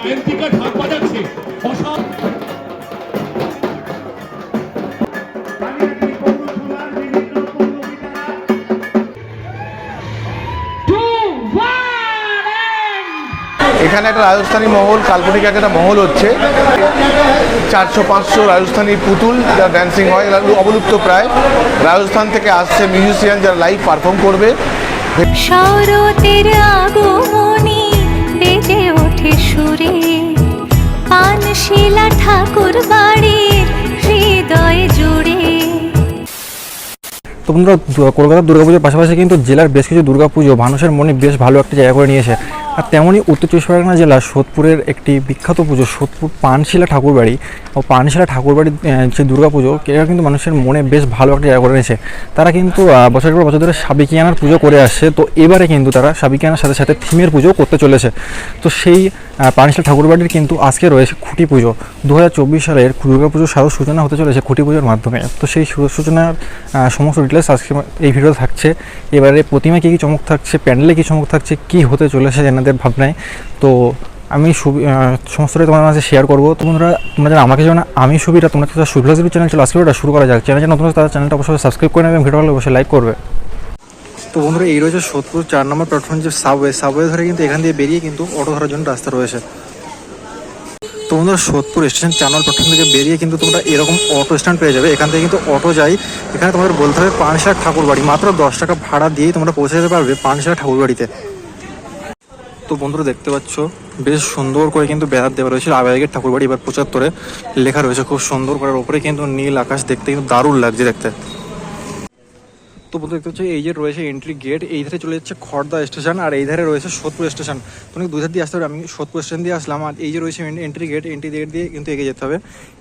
ঢাক বাজাচ্ছে। এখানে একটা রাজস্থানী মহল কাল্পনিক একটা মহল হচ্ছে। চারশো পাঁচশো রাজস্থানী পুতুল যা ড্যান্সিং হয় এরা অবলুপ্ত প্রায়। রাজস্থান থেকে আসছে মিউজিশিয়ান যারা লাইভ পারফর্ম করবে। শরতের আগমনী ওঠে সুরে ঠাকুর বাড়ির হৃদয় জুড়ে। তো বন্ধুরা, কলকাতার দুর্গাপুজোর পাশাপাশি কিন্তু জেলার বেশ কিছু দুর্গাপুজো, মানুষের মনে বেশ ভালো একটা জায়গা করে নিয়েছে। আর তেমনই উত্তর চব্বিশ পরগনা জেলার সোদপুরের একটি বিখ্যাত পুজো, সোদপুর পানশিলা ঠাকুরবাড়ি। ও পানশিলা ঠাকুরবাড়ির যে দুর্গাপুজো এটা কিন্তু মানুষের মনে বেশ ভালো একটা জায়গা করে নিয়েছে তারা কিন্তু বছরের পর বছর ধরে সাবিকিয়ানার পুজো করে আসছে। তো এবারে কিন্তু তারা সাবিকিয়ানার সাথে সাথে থিমের পুজো করতে চলেছে। তো সেই পানশিলা ঠাকুরবাড়ির কিন্তু আজকে রয়েছে খুঁটি পুজো। দু হাজার চব্বিশ সালের দুর্গাপুজোর সারো সূচনা হতে চলেছে খুঁটি পুজোর মাধ্যমে। তো সেই সূচনার সমস্ত ডিটেলস আজকে এই ভিডিও থাকছে। এবারে প্রতিমা কী কী চমক থাকছে, প্যান্ডেলে কী চমক থাকছে, কী হতে চলেছে এনাদের ভাবনায়। তো আমি সুবি- সমস্তটাই তোমার মাঝে শেয়ার করব। তো বন্ধুরা, তোমরা যারা আমাকে জানো আমি সুবিধা তোমরা তো সুবিধা চ্যানেল চলে আজকে ভিডিওটা শুরু করা যাক। চ্যানেল নতুন তারা চ্যানেলটা অবশ্যই সাবস্ক্রাইব করে নেবে এবং ভিডিও অবশ্যই লাইক করবে। তো বন্ধুরা, এই রয়েছে সোদপুর চার নম্বর প্ল্যাটফর্ম যে সাবওয়ে সাবওয়ে ধরে কিন্তু এখান দিয়ে বেরিয়ে কিন্তু অটো ধরার জন্য রাস্তা রয়েছে। তো বন্ধুরা, সোদপুর স্টেশন চার নম্বর প্ল্যাটফর্ম থেকে বেরিয়ে কিন্তু তোমরা এরকম অটো স্ট্যান্ড পেয়ে যাবে। এখান থেকে কিন্তু অটো যাই। এখানে তোমাদের বলতে হবে পানশালা ঠাকুর বাড়ি মাত্র দশ টাকা ভাড়া দিয়েই তোমরা পৌঁছে যেতে পারবে পানশালা ঠাকুর বাড়িতে তো বন্ধুরা দেখতে পাচ্ছ, বেশ সুন্দর করে কিন্তু বেড়ার দেওয়া রয়েছে। আবেগের ঠাকুর বাড়ি এবার পঁচাত্তরে লেখা রয়েছে। খুব সুন্দর করে ওপরে কিন্তু নীল আকাশ দেখতে কিন্তু দারুণ লাগছে দেখতে। তো বন্ধু দেখতে হচ্ছে এই যে রয়েছে এন্ট্রি গেট এই ধারে চলে যাচ্ছে খড়দা স্টেশন আর এই ধারে রয়েছে সোদপুর স্টেশন তুমি দুই ধার দিয়ে আসতে হবে, আমি সোদপুর স্টেশন দিয়ে আসলাম আর এই যে রয়েছে এন্ট্রি গেট এন্ট্রি গেট দিয়ে কিন্তু এগিয়ে যেতে হবে।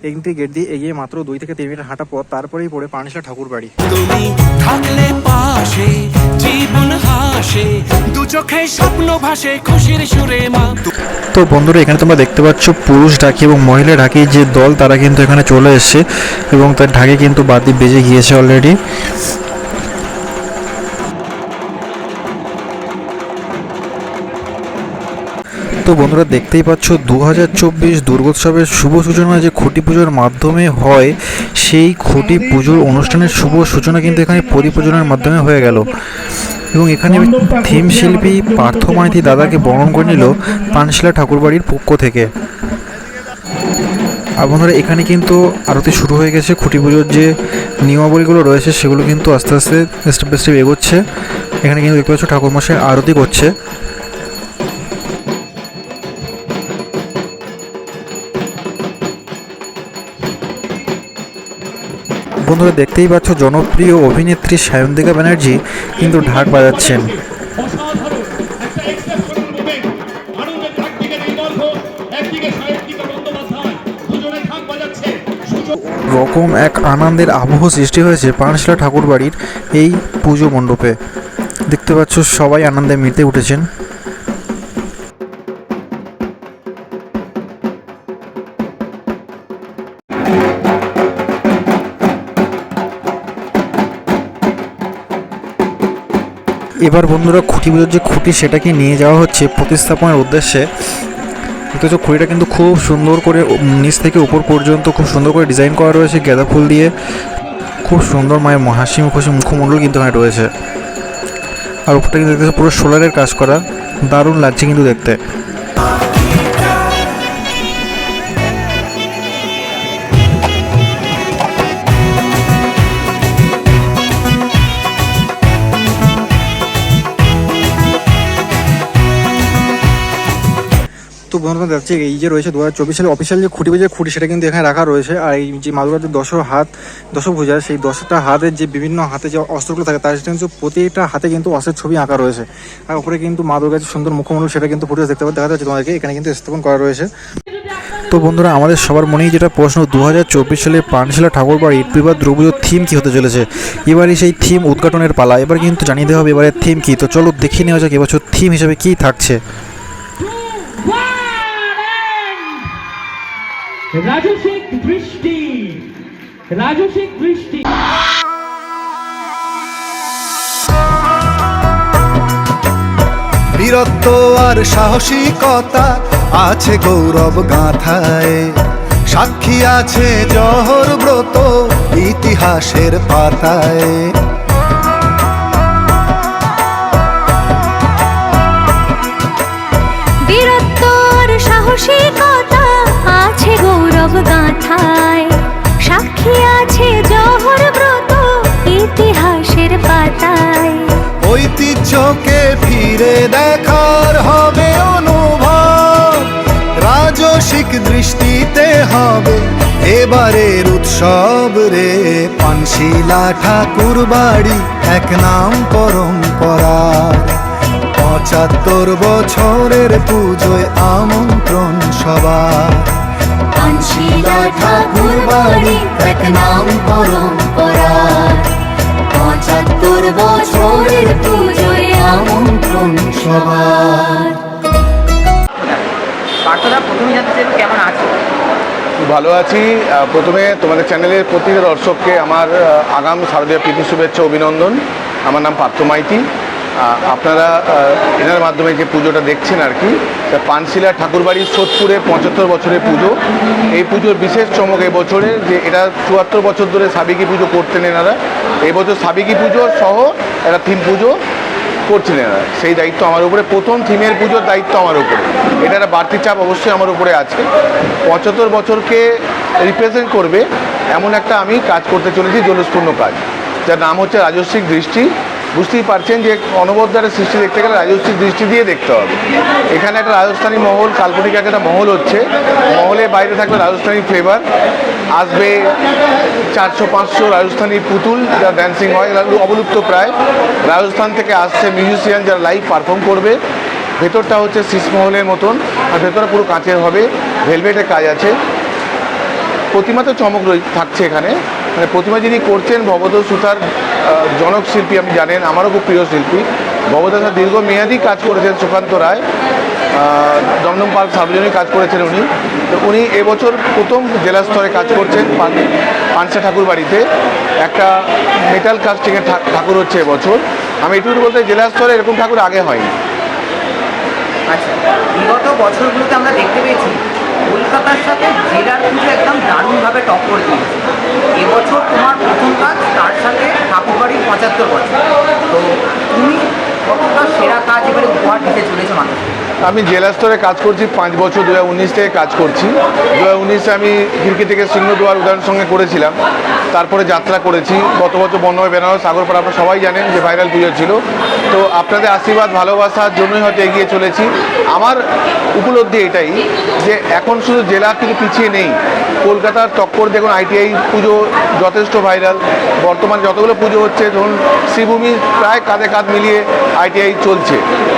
এন্ট্রি গেট দিয়ে এগিয়ে মাত্র দুই থেকে তিন মিনিট হাঁটা পর তারপরেই পড়ে পানিশা ঠাকুর বাড়ি। থাকলে পাশে, জীবন হাসে, দু চোখে স্বপ্ন ভাসে, খুশির সুরে মা। তো বন্ধুরা, এখানে তোমরা দেখতে পাচ্ছ পুরুষ ঢাকি এবং মহিলা ঢাকি, যে দল তারা কিন্তু এখানে চলে এসছে এবং তার ঢাকে কিন্তু বাতি বেজে গিয়েছে অলরেডি তো বন্ধুরা দেখতেই পাচ্ছ দু হাজার চব্বিশ দুর্গোৎসবের শুভ সূচনা যে খুঁটি পুজোর মাধ্যমে হয়, সেই খুঁটি পুজোর অনুষ্ঠানের শুভ সূচনা কিন্তু এখানে পরিপূজনের মাধ্যমে হয়ে গেল। এবং এখানে থিম শিল্পী পার্থ মাইতি দাদাকে বরণ করে নিল পানশিলা ঠাকুরবাড়ির পক্ষ থেকে। আর বন্ধুরা, এখানে কিন্তু আরতি শুরু হয়ে গেছে। খুঁটি পুজোর যে নিয়মাবলীগুলো রয়েছে, সেগুলো কিন্তু আস্তে আস্তে স্টেপ বাই স্টেপ এগোচ্ছে। এখানে কিন্তু দেখতে পাচ্ছ ঠাকুরমশাই আরতি করছে। বন্ধুরা দেখতেই পাচ্ছ জনপ্রিয় অভিনেত্রী সায়ন্তিকা ব্যানার্জি কিন্তু ঢাক বাজাচ্ছেন। রকম এক আনন্দের আবহ সৃষ্টি হয়েছে পানশিলা ঠাকুর বাড়ির এই পুজো মণ্ডপে। দেখতে পাচ্ছ সবাই আনন্দে মেতে উঠেছেন। এবার বন্ধুরা খুঁটি পুজোর যে খুঁটি সেটাকে নিয়ে যাওয়া হচ্ছে প্রতিস্থাপনের উদ্দেশ্যে। অথচ খুঁটিটা কিন্তু খুব সুন্দর করে নিচ থেকে উপর পর্যন্ত খুব সুন্দর করে ডিজাইন করা রয়েছে গেঁদা ফুল দিয়ে। খুব সুন্দর মায়ের হাসি মুখোশী মুখমণ্ডল কিন্তু এখানে রয়েছে। আর উপরটা কিন্তু দেখতে পুরো সোলারের কাজ করা। দারুণ লাগছে কিন্তু দেখতে। তো বন্ধুরা দেখছি এই যে রয়েছে দু হাজার চব্বিশ সালে অফিসিয়াল যে খুঁটি যে খুঁটি, সেটা কিন্তু এখানে রাখা রয়েছে। আর এই যে মাদুরাদের দশ হাত দশভুজা সেই দশটা হাতের যে বিভিন্ন হাতে যে অস্ত্রগুলো থাকে, তার কিন্তু প্রতিটা হাতে কিন্তু অস্ত্রের ছবি আঁকা রয়েছে। আর উপরে কিন্তু মা দুর্গার সুন্দর মুখমণ্ডল, সেটা কিন্তু ফুটেজ দেখতে দেখা যাচ্ছে তোমাদেরকে, এখানে কিন্তু স্থাপন করা রয়েছে। তো বন্ধুরা, আমাদের সবার মনেই যেটা প্রশ্ন দু হাজার চব্বিশ সালে পানশিলা ঠাকুরবাড়ির বিবাদ দ্রৌপদীর থিম কি হতে চলেছে? এবারে সেই থিম উদ্ঘাটনের পালা, এবার কিন্তু জানিয়ে দেওয়া হবে এবারের থিম কি। তো চলো দেখিয়ে নেওয়া যাক, এবছর থিম হিসেবে কি থাকছে। রাজসিক দৃষ্টি রাজসিক দৃষ্টি। বীরত্ব আর সাহসিকতা আছে গৌরব গাথায়। সাক্ষী আছে জহর ব্রত ইতিহাসের পাতায়। বীরত্বর সাহসিকতা আছে গৌরব গাথায় সাক্ষী আছে জহর ব্রত ইতিহাসের পাতায়। ঐতিহ্যকে ফিরে দেখার হবে অনুভব। রাজসিক দৃষ্টিতে হবে এবারের উৎসব রে। পানশিলা ঠাকুর বাড়ি এক নাম পরম্পরার পঁচাত্তর বছরের পুজোয় আমন্ত্রণ সবার। পানশিলা ঠাকুর বাড়ি এক নাম পরম্পরার পঁচাত্তর বছরের পুজোয় আমন্ত্রণ সবার। পার্থদা প্রথমে জানতে কেমন আছো? ভালো আছি। প্রথমে তোমাদের চ্যানেলের প্রতিটা দর্শককে আমার আগাম শারদীয় প্রীতি শুভেচ্ছা অভিনন্দন। আমার নাম পার্থ মাইতি। আপনারা এনার মাধ্যমে যে পুজোটা দেখছেন আর কি পানশিলা ঠাকুরবাড়ির সোদপুরে পঁচাত্তর বছরের পুজো। এই পুজোর বিশেষ চমক এবছরে যে এটা চুয়াত্তর বছর ধরে সাবিকি পুজো করতেন এনারা। এবছর সাবিকি পুজো সহ একটা থিম পুজো করছিলেন এনারা। সেই দায়িত্ব আমার উপরে, প্রথম থিমের পুজোর দায়িত্ব আমার উপরে। এটা একটা বাড়তি চাপ অবশ্যই আমার উপরে আছে। পঁচাত্তর বছরকে রিপ্রেজেন্ট করবে এমন একটা আমি কাজ করতে চলেছি জলস্পূর্ণ কাজ। যার নাম হচ্ছে রাজস্বিক দৃষ্টি। বুঝতেই পারছেন যে অনবদ্ধারের সৃষ্টি দেখতে গেলে রাজস্বিক দৃষ্টি দিয়ে দেখতে হবে। এখানে একটা রাজস্থানী মহল, কাল্পনিক একটা মহল হচ্ছে। মহলে বাইরে থাকবে রাজস্থানী ফ্লেভার আসবে চারশো, পাঁচশো রাজস্থানী পুতুল যা ড্যান্সিং হয় অবলুপ্ত প্রায়। রাজস্থান থেকে আসছে মিউজিশিয়ান যারা লাইভ পারফর্ম করবে। ভেতরটা হচ্ছে শীষমহলের মতন। আর ভেতরে পুরো কাঁচের হবে। ভেলভেটের কাজ আছে। প্রতিমাতে চমক রয়ে থাকছে এখানে। মানে প্রতিমা যিনি করছেন ভবদোষ সুতার জনক শিল্পী আপনি জানেন, আমারও খুব প্রিয় শিল্পী। ভবদাসা দীর্ঘমেয়াদী কাজ করেছেন সুকান্ত রায় দমদম পার্ক সার্বজনীন কাজ করেছেন উনি। তো উনি এবছর প্রথম জেলা স্তরে কাজ করছেন পানসা ঠাকুর বাড়িতে। একটা মেটাল কাস্টিংয়ের ঠাকুর হচ্ছে এবছর। আমি এটুকু বলতে জেলা স্তরে এরকম ঠাকুর আগে হয়নি। আচ্ছা বিগত বছরগুলোতে আমরা দেখতে পেয়েছি, কলকাতার সাথে জেলার পুজো একদম দারুণভাবে টক্কর দিয়েছে। এবছর তোমার প্রথম কাজ, তার সাথে ঠাকুরবাড়ির পঁচাত্তর বছর। তো তুমি কতটা সেরা কাজ এবারে উপহার দিতে চলেছো মানুষ আমি জেলা স্তরে কাজ করছি, পাঁচ বছর দু উনিশ থেকে কাজ করছি। দু উনিশে আমি খিড়কি থেকে সিংহদুয়ার উদাহরণ সঙ্গে করেছিলাম। তারপরে যাত্রা করেছি। গত বছর বন্যময় বেনারস, সাগরপাড়া, আপনারা সবাই জানেন যে ভাইরাল পুজো ছিল। তো আপনাদের আশীর্বাদ ভালোবাসার জন্যই হয়তো এগিয়ে চলেছি। আমার উপলব্ধি এটাই যে এখন শুধু জেলা কিন্তু পিছিয়ে নেই, কলকাতার টক্কর দেখুন আইটিআই পুজো যথেষ্ট ভাইরাল বর্তমানে যতগুলো পুজো হচ্ছে, ধরুন, শ্রীভূমি প্রায় কাঁধে কাঁধ মিলিয়ে আইটিআই চলছে।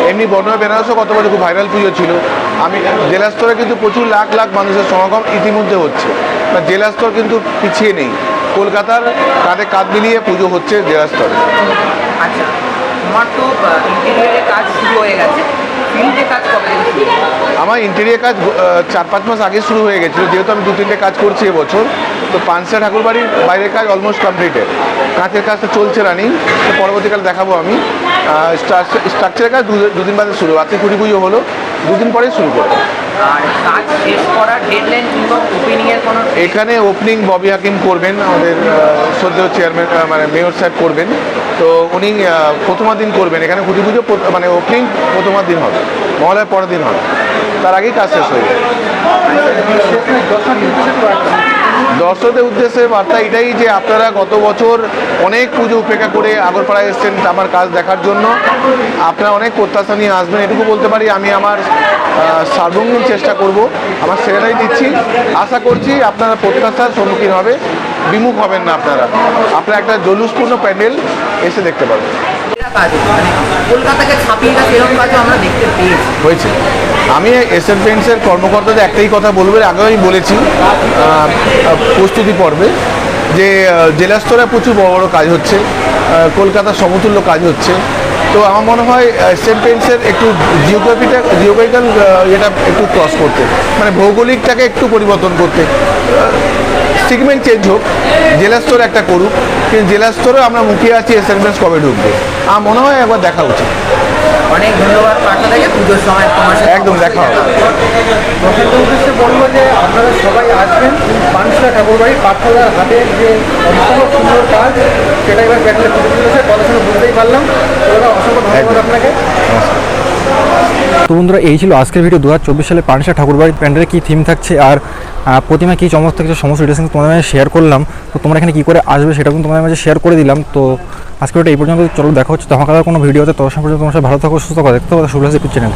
এমনি বর্ণময় বেনারসও গত বছর খুব ভাইরাল পুজো ছিল। আমি জেলা স্তরে কিন্তু প্রচুর লাখ লাখ মানুষের সমাগম ইতিমধ্যে হচ্ছে। বা জেলা স্তর কিন্তু পিছিয়ে নেই। কলকাতার কাঁধে কাঁধ মিলিয়ে পুজো হচ্ছে জেলা স্তরে। আচ্ছা। তোমার তো ইন্টেরিয়ারের কাজ শুরু হয়ে গেছে। ফিল্ডে কাজ কবে? আমার ইন্টেরিয়ার কাজ চার পাঁচ মাস আগে শুরু হয়ে গেছিল যেহেতু আমি দু তিনটে কাজ করছি এবছর তো পাঁচটা ঠাকুরবাড়ির বাইরের কাজ অলমোস্ট কমপ্লিটেড কাঁচের কাজ তো চলছে রানিং তো পরবর্তীকালে দেখাবো আমি। স্ট্রাকচারের কাজ দু- দুদিন বাদে শুরু আজকে কুড়ি পুজো হলো দুদিন পরেই শুরু করব। এখানে ওপেনিং ববি হাকিম করবেন আমাদের শ্রদ্ধেয় চেয়ারম্যান মানে মেয়র সাহেব করবেন। তো উনি আহ, প্রথমার দিন করবেন। এখানে কুটি পুজো মানে ওপেনিং প্রথমার দিন হবে। মহলার পরের দিন হবে। তার আগেই কাজ শেষ হয়ে দর্শকদের উদ্দেশ্যে বার্তা এটাই যে আপনারা গত বছর অনেক পুজো উপেক্ষা করে আগরপাড়ায় এসছেন আমার কাজ দেখার জন্য। আপনারা অনেক প্রত্যাশা নিয়ে আসবেন এটুকু বলতে পারি আমি আমার সার্বঙ্গীন চেষ্টা করব। আমার সেটাই দিচ্ছি। আশা করছি আপনারা প্রত্যাশার সম্মুখীন হবে। বিমুখ হবেন না আপনারা। আপনারা একটা জলুসপূর্ণ প্যান্ডেল এসে দেখতে পাবেন। মানে কলকাতাকে ছাপিয়ে গেছে কাজও আমরা দেখতে পেয়েছি। হয়েছে। আমি এসএন পেন্টসের কর্মকর্তাদের একটাই কথা বলব আগেও আমি বলেছি প্রস্তুতি পর্বে যে জেলা স্তরে প্রচুর বড় বড় কাজ হচ্ছে কলকাতার সমতুল্য কাজ হচ্ছে তো আমার মনে হয় সেন্ট পেন্টসের একটু জিওগ্রাফিটা জিওগ্রাফিক্যাল এটা একটু ক্রস করতে মানে ভৌগোলিকটাকে একটু পরিবর্তন করতে। সিগমেন্ট চেঞ্জ হোক, জেলা স্তরে একটা করুক, কিন্তু জেলা স্তরে আমরা মুখিয়ে আছি পেন্স কবে ঢুকবে? আমার মনে হয় একবার দেখা উচিত। অনেক ধন্যবাদ পাঠাদাকে পুজোর সময় তোমার সাথে একদম দেখা হবে। দর্শকদের উদ্দেশ্যে বলব যে আপনারা সবাই আসবেন পানশিলা ঠাকুরবাড়ি পাঠশালার হাতের যে অসম্ভব সুন্দর কাজ সেটা এবার ব্যাটারে ফুটে তুলেছে কথা শুনে বুঝতেই পারলাম। তো দাদা অসংখ্য ধন্যবাদ আপনাকে। তো বন্ধুরা এই ছিল আজকের ভিডিও। দু হাজার চব্বিশ সালে পানশা ঠাকুরবাড়ির প্যান্ডেলে কী থিম থাকছে? আর প্রতিমা কী সমস্ত কিছু, সমস্ত ডিটেলস কিন্তু তোমাদের মাঝে শেয়ার করলাম। তো তোমরা এখানে কী করে আসবে সেটা কিন্তু তোমাদের মাঝে শেয়ার করে দিলাম। তো আজকে ওটা এই পর্যন্ত, চলো দেখা হচ্ছে তোমাকে কোনো ভিডিওতে তখন পর্যন্ত তোমার সাথে ভালো থাকো, সুস্থ থাকো। দেখতে পাবো সুবিধা চ্যানেল।